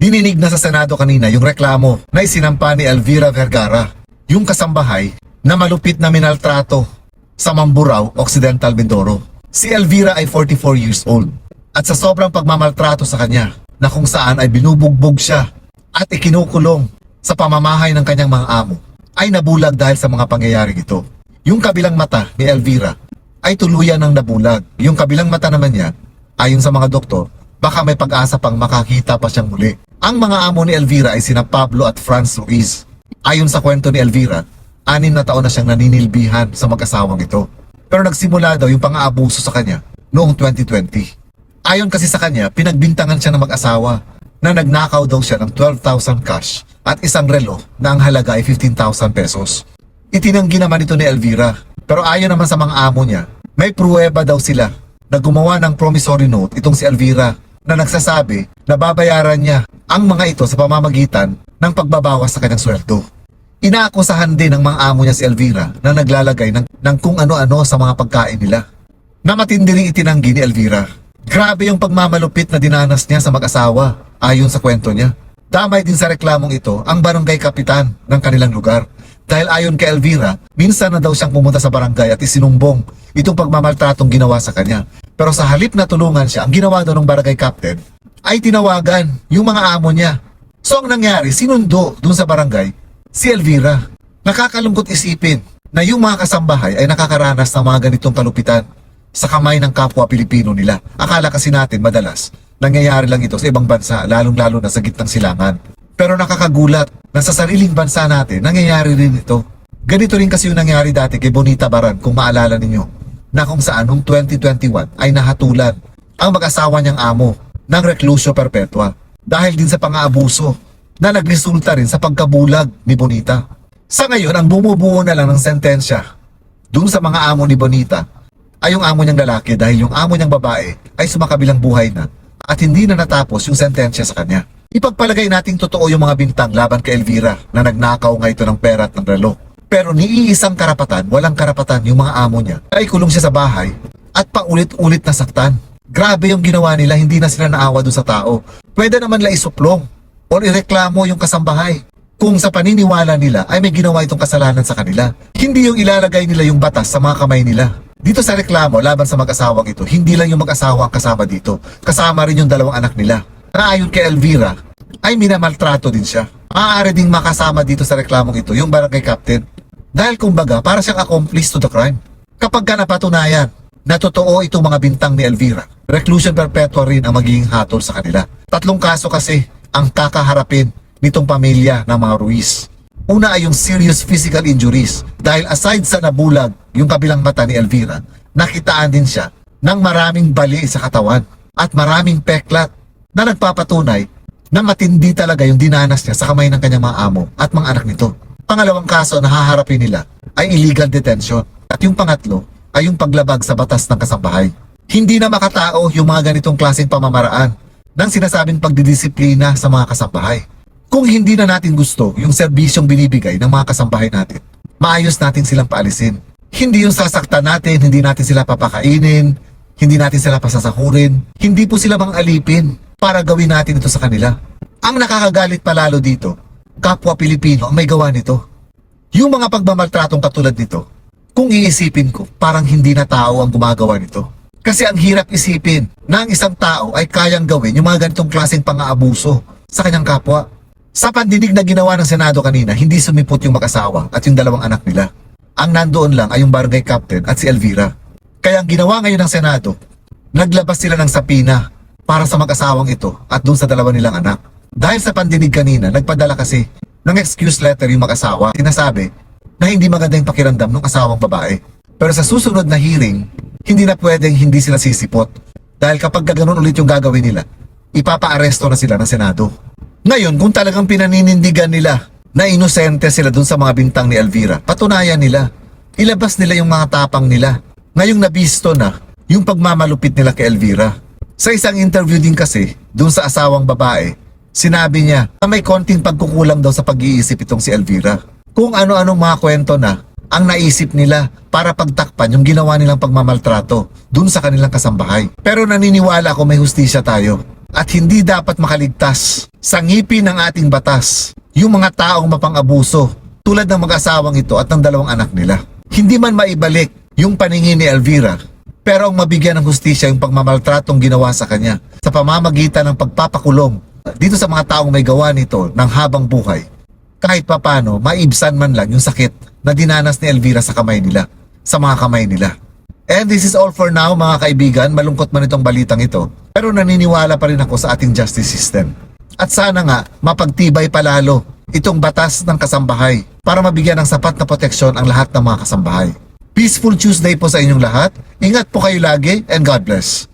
Dininig na sa Senado kanina yung reklamo na isinampa ni Elvira Vergara, yung kasambahay na malupit na minaltrato sa Mamburao, Occidental Mindoro. Si Elvira ay 44 years old at sa sobrang pagmamaltrato sa kanya na kung saan ay binubugbog siya at ikinukulong sa pamamahay ng kanyang mga amo ay nabulag dahil sa mga pangyayaring ito. Yung kabilang mata ni Elvira ay tuluyan ng nabulag. Yung kabilang mata naman niya, ayon sa mga doktor, baka may pag-asa pang makakita pa siyang muli. Ang mga amo ni Elvira ay sina Pablo at Franz Ruiz. Ayon sa kwento ni Elvira, anim na taon na siyang naninilbihan sa mag-asawang ito. Pero nagsimula daw yung pang-aabuso sa kanya noong 2020. Ayon kasi sa kanya, pinagbintangan siya ng mag-asawa na nagnakaw daw siya ng 12,000 cash at isang relo na ang halaga ay 15,000 pesos. Itinanggi naman ito ni Elvira. Pero ayon naman sa mga amo niya, may pruweba daw sila na gumawa ng promissory note itong si Elvira na nagsasabi na babayaran niya ang mga ito sa pamamagitan ng pagbabawas sa kanyang sweldo. Inaakusahan din ng mga amo niya si Elvira na naglalagay ng, ng kung ano-ano sa mga pagkain nila. Na matindi ring itinanggi ni Elvira. Grabe yung pagmamalupit na dinanas niya sa mag-asawa ayon sa kwento niya. Damay din sa reklamong ito ang barangay kapitan ng kanilang lugar. Dahil ayon kay Elvira, minsan na daw siyang pumunta sa barangay at isinumbong itong pagmamaltratong ginawa sa kanya. Pero sa halip na tulungan siya, ang ginawa daw ng barangay captain ay tinawagan yung mga amo niya. So ang nangyari, sinundo dun sa barangay si Elvira. Nakakalungkot isipin na yung mga kasambahay ay nakakaranas ng mga ganitong kalupitan sa kamay ng kapwa Pilipino nila. Akala kasi natin madalas, nangyayari lang ito sa ibang bansa, lalong-lalo na sa gitnang silangan. Pero nakakagulat na sa sariling bansa natin, nangyayari rin ito. Ganito rin kasi yung nangyari dati kay Bonita Baran kung maalala ninyo, na kung saan noong 2021 ay nahatulan ang mag-asawa niyang amo ng reclusio perpetua dahil din sa pang-aabuso na nagresulta rin sa pagkabulag ni Bonita. Sa ngayon, ang bumubuo na lang ng sentensya dun sa mga amo ni Bonita ay yung amo niyang lalaki dahil yung amo niyang babae ay sumakabilang buhay na at hindi na natapos yung sentensya sa kanya. Ipagpalagay nating totoo yung mga bintang laban kay Elvira na nagnakaw nga ito ng pera at ng relo. Pero ni iisang karapatan, walang karapatan yung mga amo niya ay kulong siya sa bahay at paulit-ulit na saktan. Grabe yung ginawa nila, hindi na sila naawa doon sa tao. Pwede naman la isuplong o ireklamo yung kasambahay kung sa paniniwala nila ay may ginawa itong kasalanan sa kanila. Hindi yung ilalagay nila yung batas sa mga kamay nila. Dito sa reklamo laban sa mag-asawang ito, hindi lang yung mag-asawa ang kasama dito. Kasama rin yung dalawang anak nila. Na ayon kay Elvira, ay minamaltrato din siya. Maaari ding makasama dito sa reklamong ito yung barangay captain. Dahil kumbaga, para siyang accomplice to the crime. Kapag ka napatunayan na totoo itong mga bintang ni Elvira, reclusion perpetua rin ang magiging hatol sa kanila. Tatlong kaso kasi ang kakaharapin nitong pamilya ng mga Ruiz. Una ay yung serious physical injuries dahil aside sa nabulag yung kabilang mata ni Elvira, nakitaan din siya ng maraming bali sa katawan at maraming peklat na nagpapatunay na matindi talaga yung dinanas niya sa kamay ng kanyang mga amo at mga anak nito. Pangalawang kaso na haharapin nila ay illegal detention. At yung pangatlo ay yung paglabag sa batas ng kasambahay. Hindi na makatao yung mga ganitong klaseng pamamaraan ng sinasabing pagdidisiplina sa mga kasambahay. Kung hindi na natin gusto yung serbisyong binibigay ng mga kasambahay natin, maayos natin silang paalisin. Hindi yung sasaktan natin, hindi natin sila papakainin, hindi natin sila pasasahurin, hindi po sila mga alipin para gawin natin ito sa kanila. Ang nakakagalit palalo dito, kapwa Pilipino ang may gawa nito. Yung mga pagmamaltratong katulad nito, kung iisipin ko, parang hindi na tao ang gumagawa nito. Kasi ang hirap isipin na ang isang tao ay kayang gawin yung mga ganitong klaseng pang-aabuso sa kanyang kapwa. Sa pandinig na ginawa ng Senado kanina, hindi sumipot yung mag-asawa at yung dalawang anak nila. Ang nandoon lang ay yung barangay captain at si Elvira. Kaya ang ginawa ngayon ng Senado, naglabas sila ng sapina para sa mag-asawang ito at dun sa dalawa nilang anak. Dahil sa pandinig kanina, nagpadala kasi ng excuse letter yung mag-asawa. Sinasabi na hindi maganda yung pakiramdam ng asawang babae. Pero sa susunod na hearing, hindi na pwedeng hindi sila sisipot. Dahil kapag ganoon ulit yung gagawin nila, ipapa-aresto na sila ng Senado. Ngayon, kung talagang pinaninindigan nila na inosente sila dun sa mga bintang ni Elvira, patunayan nila. Ilabas nila yung mga tapang nila. Ngayong nabisto na yung pagmamalupit nila kay Elvira. Sa isang interview din kasi, dun sa asawang babae, sinabi niya na may konting pagkukulang daw sa pag-iisip itong si Elvira. Kung ano-anong mga kwento na ang naisip nila para pagtakpan yung ginawa nilang pagmamaltrato dun sa kanilang kasambahay. Pero naniniwala ako may hustisya tayo at hindi dapat makaligtas sa ngipin ng ating batas yung mga taong mapang-abuso tulad ng mag-asawang ito at ng dalawang anak nila. Hindi man maibalik yung paningin ni Elvira pero ang mabigyan ng hustisya yung pagmamaltratong ginawa sa kanya sa pamamagitan ng pagpapakulong dito sa mga taong may gawa nito ng habang buhay kahit papano maibsan man lang yung sakit na dinanas ni Elvira sa kamay nila, sa mga kamay nila. And this is all for now mga kaibigan, malungkot man itong balitang ito, pero naniniwala pa rin ako sa ating justice system. At sana nga mapagtibay palalo itong batas ng kasambahay para mabigyan ng sapat na proteksyon ang lahat ng mga kasambahay. Peaceful Tuesday po sa inyong lahat. Ingat po kayo lagi and God bless.